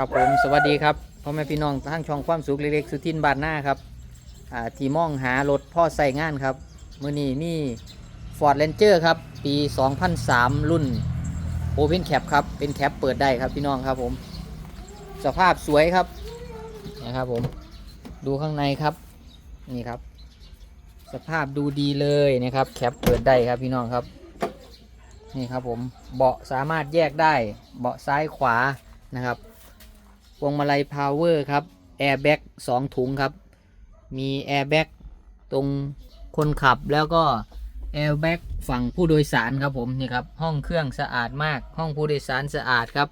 ครับผมสวัสดีครับพ่อแม่พี่น้องทั้งช่องความสุขเล็กๆสุทินบานหน้าครับอ่าที่มองหารถพ่อใส่งานครับมือนี้มี Ford Ranger ครับ ปี 2003 รุ่น Open Cap ครับ เป็นแคปเปิดได้ครับพี่น้องครับผม สภาพสวยครับนะครับผมดูข้างในครับนี่ครับ สภาพดูดีเลยนะครับแคปเปิดได้ครับพี่น้องครับนี่ครับผมเบาะสามารถแยกได้เบาะซ้ายขวานะครับ พวงมาลัยพาวเวอร์ครับแอร์แบ็กสองถุงครับ มีแอร์แบ็กตรงคนขับแล้วก็แอร์แบ็กฝั่งผู้โดยสารครับผมนี่ครับห้องเครื่องสะอาดมาก ห้องผู้โดยสารสะอาดครับ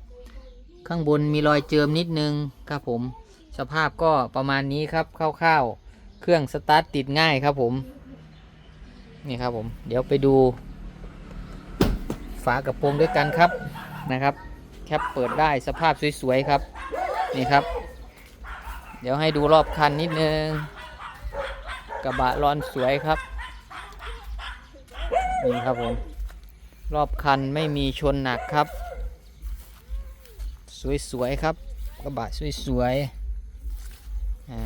ข้างบนมีรอยเจิมนิดนึงครับผม สภาพก็ประมาณนี้ครับคร่าวๆเครื่องสตาร์ทติดง่ายครับผมนี่ครับผมเดี๋ยวไปดู ฝากระโปรงด้วยกันครับนะครับ แคปเปิดได้สภาพสวยๆครับ นี่ครับ เดี๋ยวให้ดูรอบคันนิดนึง กระบะรอนสวยครับ นี่ครับผม รอบคันไม่มีชนหนักครับ สวยๆครับ กระบะสวยๆอ่า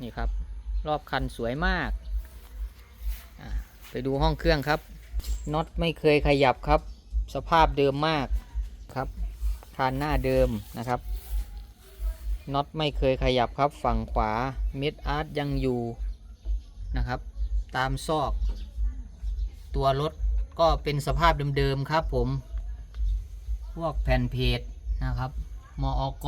นี่ครับ รอบคันสวยมาก ไปดูห้องเครื่องครับ น็อตไม่เคยขยับครับ สภาพเดิมมากครับคานหน้าเดิมนะครับน็อตไม่เคยขยับครับฝั่งขวาเม็ดอาร์ตยังอยู่นะครับ ตามซอก ตัวรถก็เป็นสภาพเดิมๆครับผม พวกแผ่นเพจนะครับมออก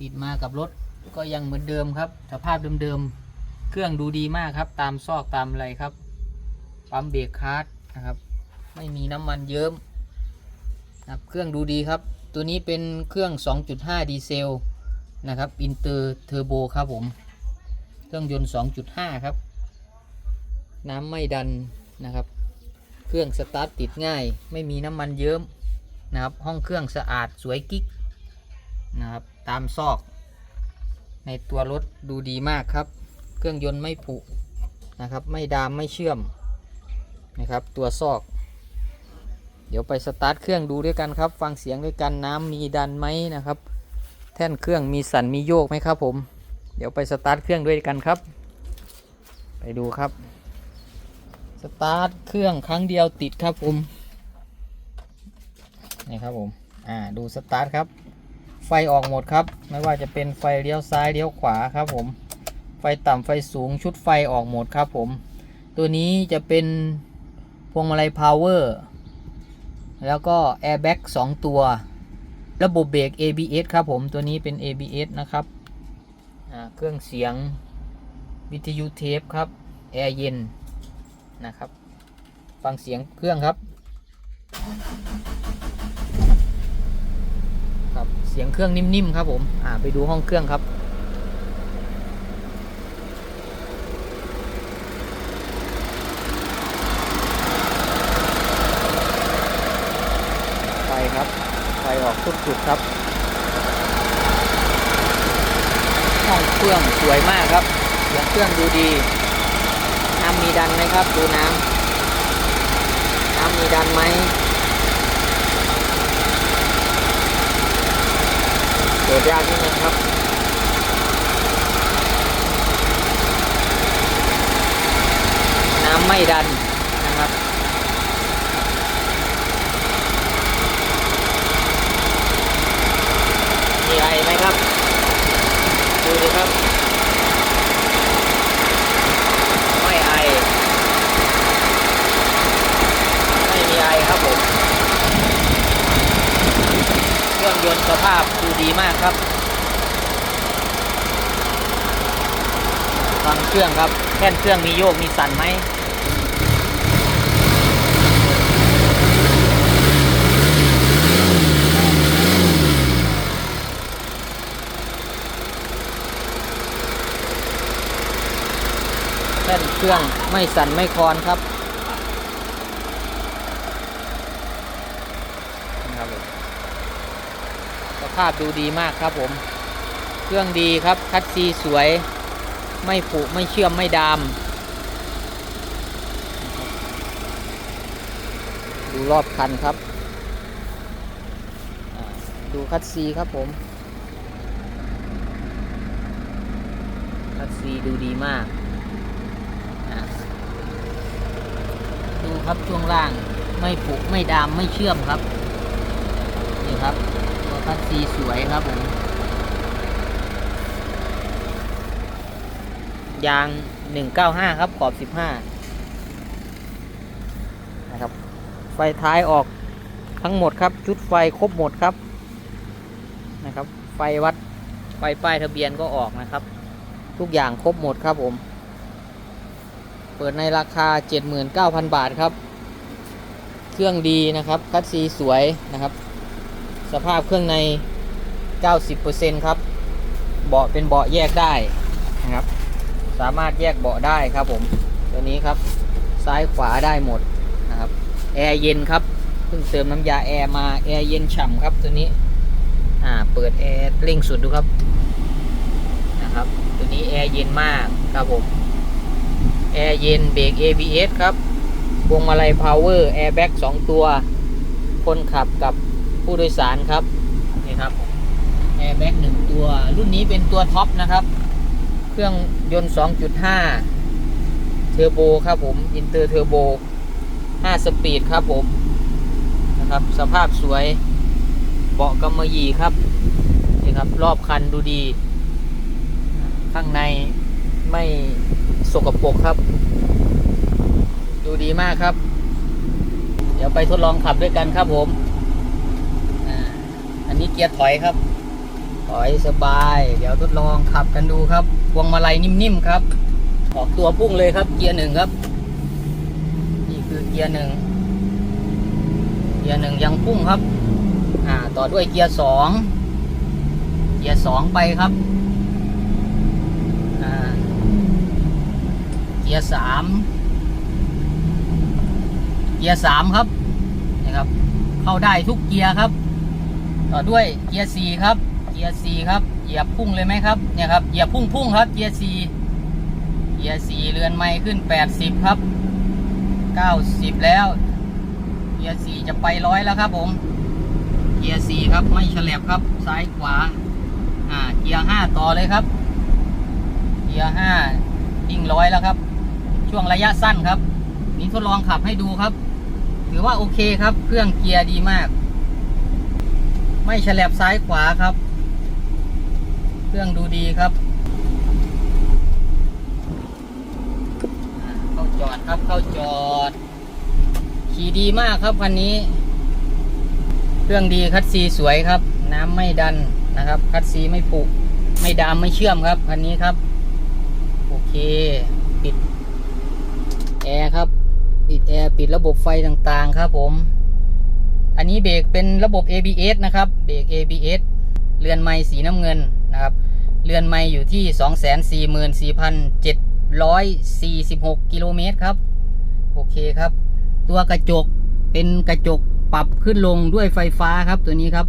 ติดมากับรถก็ยังเหมือนเดิมครับ สภาพเดิมๆเครื่องดูดีมากครับ ตามซอกตามอะไรครับ ปั๊มเบรกคาร์ดนะครับ ไม่มีน้ำมันเยิ้มนะครับเครื่องดูดีครับ ตัวนี้เป็นเครื่อง 2.5 ดีเซลนะครับอินเตอร์เทอร์โบครับผม เครื่องยนต์ 2.5 ครับ น้ำไม่ดันนะครับ เครื่องสตาร์ทติดง่าย ไม่มีน้ำมันเยิ้มนะครับ ห้องเครื่องสะอาดสวยกิ๊กนะครับ ตามซอก ในตัวรถดูดีมากครับ เครื่องยนต์ไม่ผุนะครับ ไม่ดามไม่เชื่อม นะครับ ตัวซอก เดี๋ยวไปสตาร์ทเครื่องดูด้วยกันครับ ฟังเสียงด้วยกันน้ำมีดันไหมนะครับ แท่นเครื่องมีสั่นมีโยกไหมครับผม เดี๋ยวไปสตาร์ทเครื่องด้วยกันครับ ไปดูครับสตาร์ทเครื่องครั้งเดียวติดครับผมนี่ครับผมอ่าดูสตาร์ทครับ ไฟออกหมดครับ ไม่ว่าจะเป็นไฟเลี้ยวซ้ายเลี้ยวขวาครับผม ไฟต่ำไฟสูงชุดไฟออกหมดครับผม ตัวนี้จะเป็น วงมาลัยพาวเวอร์แล้วก็แอร์แบ็ก2ตัว ระบบเบรก ABS ครับผมตัวนี้เป็น ABS นะครับเครื่องเสียงวิทยุเทปครับ แอร์เย็นนะครับ ฟังเสียงเครื่องครับ ครับ เสียงเครื่องนิ่มๆครับผม อ่า ไปดูห้องเครื่องครับ ครับไฟออกสุดๆครับ ห้องเครื่องสวยมากครับเสียงเครื่องดูดี น้ำมีดันไหมครับ ดูน้ำน้ำมีดันไหมเปิดยากนิดนึงครับน้ำไม่ดันนะครับ มีไอไหมครับ ดูดิครับ ไม่ไอ ไม่มีไอครับผม เครื่องยนต์สภาพ ดีมากครับ ฟังเครื่องครับ แค่นเครื่องมีโยกมีสั่นไหมแค่นเครื่องไม่สั่นไม่คลอนครับผมสภาพดูดีมากครับผม เครื่องดีครับ คัดซีสวย ไม่ผุไม่เชื่อมไม่ดามดูรอบคันครับ ดูคัดซีครับผม คัดซีดูดีมาก ดูครับช่วงล่างไม่ผุไม่ดามไม่เชื่อมครับ นี่ครับ ตัวคัดซีสวยครับผมยาง 195 ครับขอบ 15 นะครับ ไฟท้ายออกทั้งหมดครับ ชุดไฟครบหมดครับนะครับ ไฟวัดไฟป้ายทะเบียนก็ออกนะครับ ทุกอย่างครบหมดครับผม เปิดในราคา 79,000 บาทครับ เครื่องดีนะครับคัดซีสวยนะครับ สภาพเครื่องใน 90%ครับ เบาะเป็นเบาะแยกได้นะครับ สามารถแยกเบาะได้ครับผม ตัวนี้ครับ ซ้ายขวาได้หมดนะครับ แอร์เย็นครับ เพิ่งเติมน้ำยาแอร์มา แอร์เย็นฉ่ำครับตัวนี้ อ่า เปิดแอร์เร่งสุดดูครับ นะครับ ตัวนี้แอร์เย็นมากครับผม แอร์เย็นเบรก ABS ครับพวงมาลัยพาวเวอร์แอร์แบ็กสองตัว คนขับกับ ผู้โดยสารครับนี่ครับแอร์แบ็กหนึ่งตัว รุ่นนี้เป็นตัวท็อปนะครับ เครื่องยนต์ 2.5 เทอร์โบครับผม อินเตอร์เทอร์โบ 5 สปีดครับผมนะครับ สภาพสวย เบาะกำมะหยี่ครับนี่ครับ รอบคันดูดี ข้างในไม่สกปรกครับ ดูดีมากครับ เดี๋ยวไปทดลองขับด้วยกันครับผม นี้เกียร์ถอยครับ ถอยสบาย เดี๋ยวทดลองขับกันดูครับ พวงมาลัยนิ่มๆครับ ออกตัวพุ่งเลยครับ เกียร์หนึ่งครับ นี่คือเกียร์หนึ่ง เกียร์หนึ่งยังพุ่งครับ อ่า ต่อด้วยเกียร์สอง เกียร์สองไปครับ อ่า เกียร์สาม เกียร์สามครับ นะครับ เข้าได้ทุกเกียร์ครับ ต่อด้วยเกียร์สี่ครับ เกียร์สี่ครับ เหยียบพุ่งเลยไหมครับ เนี่ยครับ เหยียบพุ่งพุ่งครับ เกียร์สี่เกียร์สี่เรือนไม่ขึ้นแปดสิบครับเก้าสิบแล้ว เกียร์สี่จะไปร้อยแล้วครับผม เกียร์สี่ครับ ไม่ฉลับครับ ซ้ายขวา อ่า เกียร์ห้าต่อเลยครับ เกียร์ห้ายิ่งร้อยแล้วครับ ช่วงระยะสั้นครับ นี่ทดลองขับให้ดูครับ ถือว่าโอเคครับ เครื่องเกียร์ดีมาก ไม่ฉลับซ้ายขวาครับ เครื่องดูดีครับ เข้าจอดครับเข้าจอด ขี่ดีมากครับคันนี้ เครื่องดีคัดซีสวยครับ น้ำไม่ดันนะครับ คัดซีไม่ปุไม่ดามไม่เชื่อมครับคันนี้ครับ โอเค ปิดแอร์ครับ ปิดแอร์ ปิดระบบไฟต่างๆ ครับผม อันนี้เบรกเป็นระบบ ABS นะครับเบรก ABS เรือนไม้สีน้ำเงินนะครับเรือนไม้อยู่ที่ 244,746 กิโลเมตรครับ โอเคครับ ตัวกระจกเป็นกระจกปรับขึ้นลงด้วยไฟฟ้าครับตัวนี้ครับ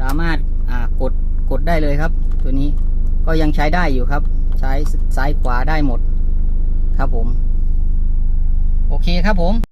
สามารถกดกดได้เลยครับ ตัวนี้ก็ยังใช้ได้อยู่ครับซ้ซ้ายขวาได้หมดครับผม โอเคครับผม